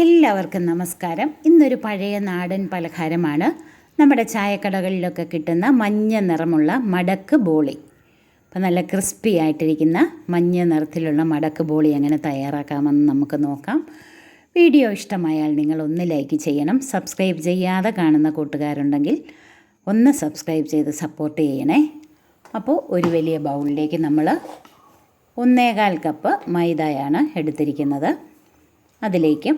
എല്ലാവർക്കും നമസ്കാരം. ഇന്നൊരു പഴയ നാടൻ പലഹാരമാണ്. നമ്മുടെ ചായക്കടകളിലൊക്കെ കിട്ടുന്ന മഞ്ഞ നിറമുള്ള മടക്ക് ബോളി. അപ്പം നല്ല ക്രിസ്പി ആയിട്ടിരിക്കുന്ന മഞ്ഞ നിറത്തിലുള്ള മടക്ക് ബോളി എങ്ങനെ തയ്യാറാക്കാമെന്ന് നമുക്ക് നോക്കാം. വീഡിയോ ഇഷ്ടമായാൽ നിങ്ങൾ ഒന്ന് ലൈക്ക് ചെയ്യണം. സബ്സ്ക്രൈബ് ചെയ്യാതെ കാണുന്ന കൂട്ടുകാരുണ്ടെങ്കിൽ ഒന്ന് സബ്സ്ക്രൈബ് ചെയ്ത് സപ്പോർട്ട് ചെയ്യണേ. അപ്പോൾ ഒരു വലിയ ബൗളിലേക്ക് നമ്മൾ ഒന്നേകാൽ കപ്പ് മൈദയാണ് എടുത്തിരിക്കുന്നത്. അതിലേക്ക്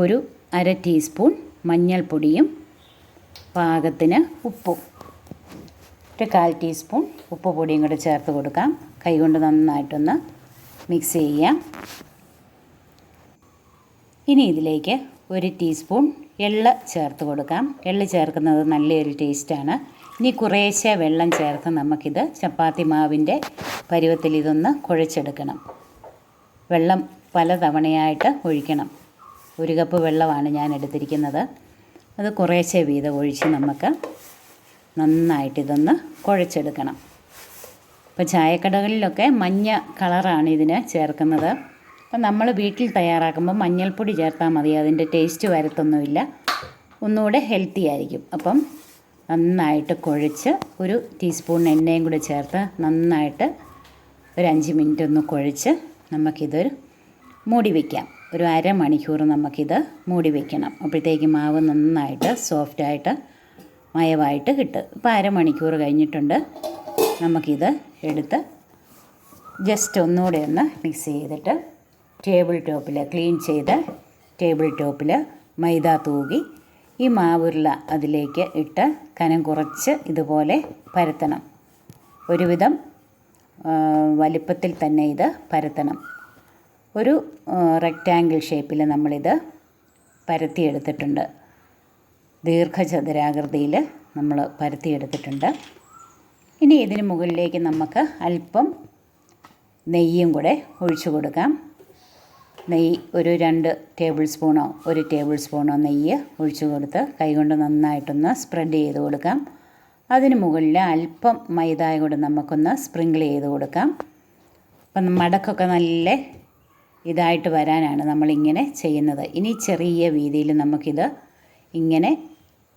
ഒരു അര ടീസ്പൂൺ മഞ്ഞൾപ്പൊടിയും പാകത്തിന് ഉപ്പും. ഒരു കാൽ ടീസ്പൂൺ ഉപ്പ് പൊടിയും കൂടെ ചേർത്ത് കൊടുക്കാം. കൈകൊണ്ട് നന്നായിട്ടൊന്ന് മിക്സ് ചെയ്യാം ഇനി ഇതിലേക്ക് ഒരു ടീസ്പൂൺ എള്ള് ചേർത്ത് കൊടുക്കാം. എള്ള് ചേർക്കുന്നത് നല്ലൊരു ടേസ്റ്റാണ് ഇനി കുറേശ്ശെ വെള്ളം ചേർത്ത് നമുക്കിത് ചപ്പാത്തി മാവിന്റെ പരുവത്തിൽ ഇതൊന്ന് കുഴച്ചെടുക്കണം. വെള്ളം പല തവണയായിട്ട് ഒഴിക്കണം. ഒരു കപ്പ് വെള്ളമാണ് ഞാൻ എടുത്തിരിക്കുന്നത്. അത് കുറേശ്ശെ വീതം ഒഴിച്ച് നമുക്ക് നന്നായിട്ട് ഇതൊന്ന് കുഴച്ചെടുക്കണം. ഇപ്പോൾ ചായക്കടകളിലൊക്കെ മഞ്ഞ കളറാണ് ഇതിന് ചേർക്കുന്നത്. അപ്പം നമ്മൾ വീട്ടിൽ തയ്യാറാക്കുമ്പോൾ മഞ്ഞൾപ്പൊടി ചേർത്താൽ മതി അതിന്റെ ടേസ്റ്റ് വരത്തൊന്നുമില്ല. ഒന്നുകൂടെ ഹെൽത്തി ആയിരിക്കും. അപ്പം നന്നായിട്ട് കുഴച്ച് ഒരു ടീസ്പൂൺ എണ്ണയും കൂടി ചേർത്ത് നന്നായിട്ട് ഒരു അഞ്ച് മിനിറ്റ് ഒന്ന് കുഴച്ച് നമുക്കിതൊരു മൂടി വയ്ക്കാം ഒരു അരമണിക്കൂർ നമുക്കിത് മൂടി വെക്കണം. അപ്പോഴത്തേക്ക് മാവ് നന്നായിട്ട് സോഫ്റ്റായിട്ട് മയവായിട്ട് കിട്ടും. ഇപ്പോൾ അരമണിക്കൂർ കഴിഞ്ഞിട്ടുണ്ട്. നമുക്കിത് എടുത്ത് ജസ്റ്റ് ഒന്നുകൂടെ ഒന്ന് മിക്സ് ചെയ്തിട്ട് ടേബിൾ ടോപ്പിൽ ക്ലീൻ ചെയ്ത് ടേബിൾ ടോപ്പിൽ മൈദ തൂകി ഈ മാവുരുള അതിലേക്ക് ഇട്ട് കനം കുറച്ച് ഇതുപോലെ പരത്തണം. ഒരുവിധം വലിപ്പത്തിൽ തന്നെ ഇത് പരത്തണം. ഒരു റെക്റ്റാങ്കിൾ ഷേപ്പിൽ നമ്മളിത് പരത്തിയെടുത്തിട്ടുണ്ട്. ദീർഘചതുരാകൃതിയിൽ നമ്മൾ പരത്തിയെടുത്തിട്ടുണ്ട്. ഇനി ഇതിന് മുകളിലേക്ക് നമുക്ക് അല്പം നെയ്യും കൂടെ ഒഴിച്ചു കൊടുക്കാം. നെയ്യ് ഒരു രണ്ട് ടേബിൾ സ്പൂണോ ഒരു ടേബിൾ സ്പൂണോ നെയ്യ് ഒഴിച്ചു കൊടുത്ത് കൈകൊണ്ട് നന്നായിട്ടൊന്ന് സ്പ്രെഡ് ചെയ്ത് കൊടുക്കാം. അതിന് മുകളിൽ അല്പം മൈദായ കൂടെ നമുക്കൊന്ന് സ്പ്രിങ്കിൾ ചെയ്ത് കൊടുക്കാം. അപ്പം മടക്കൊക്കെ നല്ല ഇതായിട്ട് വരാനാണ് നമ്മളിങ്ങനെ ചെയ്യുന്നത്. ഇനി ചെറിയ വീതിയിൽ നമുക്കിത് ഇങ്ങനെ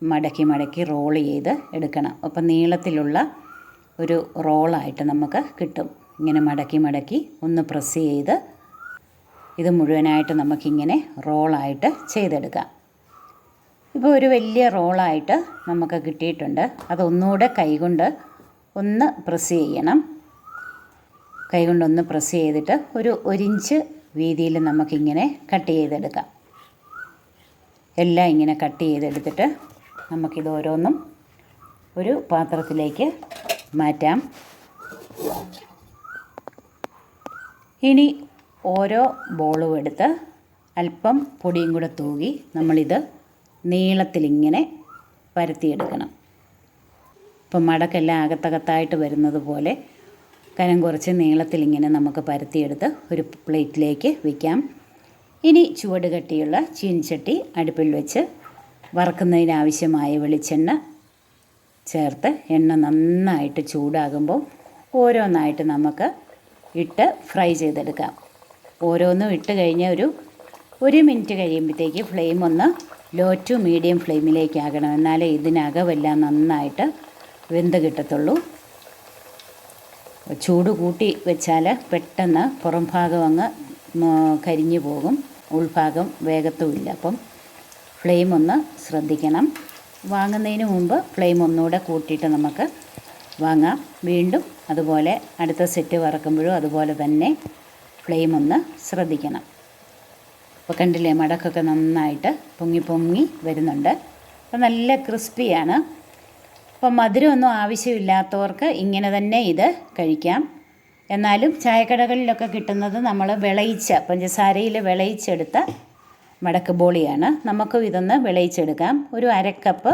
മടക്കി മടക്കി റോൾ ചെയ്ത് എടുക്കണം. അപ്പം നീളത്തിലുള്ള ഒരു റോളായിട്ട് നമുക്ക് കിട്ടും. ഇങ്ങനെ മടക്കി മടക്കി ഒന്ന് പ്രസ് ചെയ്ത് ഇത് മുഴുവനായിട്ട് നമുക്കിങ്ങനെ റോളായിട്ട് ചെയ്തെടുക്കാം. ഇപ്പോൾ ഒരു വലിയ റോളായിട്ട് നമുക്ക് കിട്ടിയിട്ടുണ്ട്. അതൊന്നുകൂടെ കൈകൊണ്ട് ഒന്ന് പ്രസ് ചെയ്യണം. കൈകൊണ്ടൊന്ന് പ്രസ് ചെയ്തിട്ട് ഒരു ഒരിഞ്ച് വീതിയിൽ നമുക്കിങ്ങനെ കട്ട് ചെയ്തെടുക്കാം. എല്ലാം ഇങ്ങനെ കട്ട് ചെയ്തെടുത്തിട്ട് നമുക്കിത് ഓരോന്നും ഒരു പാത്രത്തിലേക്ക് മാറ്റാം. ഇനി ഓരോ ബോളും എടുത്ത് അല്പം പൊടിയും കൂടെ തൂകി നമ്മളിത് നീളത്തിലിങ്ങനെ പരത്തിയെടുക്കണം. ഇപ്പം മടക്കെല്ലാം അകത്തകത്തായിട്ട് വരുന്നത് പോലെ കനം കുറച്ച് നീളത്തിലിങ്ങനെ നമുക്ക് പരത്തിയെടുത്ത് ഒരു പ്ലേറ്റിലേക്ക് വയ്ക്കാം ഇനി ചുവട് കട്ടിയുള്ള ചീനിച്ചട്ടി അടുപ്പിൽ വെച്ച് വറക്കുന്നതിനാവശ്യമായ വെളിച്ചെണ്ണ ചേർത്ത് എണ്ണ നന്നായിട്ട് ചൂടാകുമ്പോൾ ഓരോന്നായിട്ട് നമുക്ക് ഇട്ട് ഫ്രൈ ചെയ്തെടുക്കാം. ഓരോന്നും ഇട്ട് കഴിഞ്ഞ ഒരു ഒരു മിനിറ്റ് കഴിയുമ്പോഴത്തേക്ക് ഫ്ലെയിം ഒന്ന് ലോ ടു മീഡിയം ഫ്ലെയിമിലേക്കാകണം. എന്നാലേ ഇതിനകമെല്ലാം നന്നായിട്ട് വെന്ത് കിട്ടത്തുള്ളൂ. ചൂട് കൂട്ടി വെച്ചാൽ പെട്ടെന്ന് പുറം ഭാഗം അങ്ങ് കരിഞ്ഞു പോകും. ഉൾഭാഗം വേഗത്തുമില്ല. അപ്പം ഫ്ലെയിം ഒന്ന് ശ്രദ്ധിക്കണം. വാങ്ങുന്നതിന് മുമ്പ് ഫ്ലെയിം ഒന്നുകൂടെ കൂട്ടിയിട്ട് നമുക്ക് വാങ്ങാം. വീണ്ടും അതുപോലെ അടുത്ത സെറ്റ് വറക്കുമ്പോഴും അതുപോലെ തന്നെ ഫ്ലെയിം ഒന്ന് ശ്രദ്ധിക്കണം. അപ്പോൾ കണ്ടില്ലേ മടക്കൊക്കെ നന്നായിട്ട് പൊങ്ങി പൊങ്ങി വരുന്നുണ്ട്. അപ്പോൾ നല്ല ക്രിസ്പിയാണ്. അപ്പോൾ മധുരമൊന്നും ആവശ്യമില്ലാത്തവർക്ക് ഇങ്ങനെ തന്നെ ഇത് കഴിക്കാം. എന്നാലും ചായക്കടകളിലൊക്കെ കിട്ടുന്നത് നമ്മൾ വിളയിച്ച പഞ്ചസാരയിൽ വിളയിച്ചെടുത്ത മടക്ക് ബോളിയാണ്. നമുക്കും ഇതൊന്ന് വിളയിച്ചെടുക്കാം. ഒരു അരക്കപ്പ്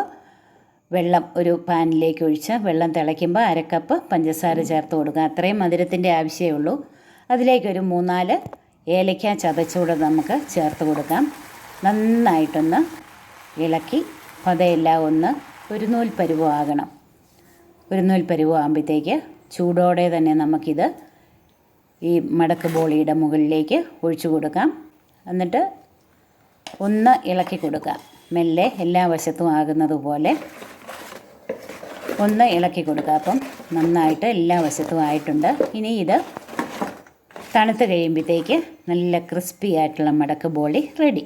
വെള്ളം ഒരു പാനിലേക്ക് ഒഴിച്ച് വെള്ളം തിളയ്ക്കുമ്പോൾ അരക്കപ്പ് പഞ്ചസാര ചേർത്ത് കൊടുക്കുക. അത്രയും മധുരത്തിന്റെ ആവശ്യമേ ഉള്ളൂ. അതിലേക്കൊരു മൂന്നാൽ ഏലയ്ക്ക ചതച്ചൂടെ നമുക്ക് ചേർത്ത് കൊടുക്കാം. നന്നായിട്ടൊന്ന് ഇളക്കി പതയെല്ലാം ഒന്ന് ഒരു നൂൽ പരുവാകണം. ഒരു നൂൽ പരുവാകുമ്പോഴത്തേക്ക് ചൂടോടെ തന്നെ നമുക്കിത് ഈ മടക്ക് ബോളിയുടെ മുകളിലേക്ക് ഒഴിച്ചു കൊടുക്കാം. എന്നിട്ട് ഒന്ന് ഇളക്കി കൊടുക്കാം. മെല്ലെ എല്ലാ വശത്തും ആകുന്നത് പോലെ ഒന്ന് ഇളക്കി കൊടുക്കുക അപ്പം നന്നായിട്ട് എല്ലാ വശത്തും ആയിട്ടുണ്ട്. ഇനി ഇത് തണുത്ത് കഴിയുമ്പോഴത്തേക്ക് നല്ല ക്രിസ്പി ആയിട്ടുള്ള മടക്ക് ബോളി റെഡി.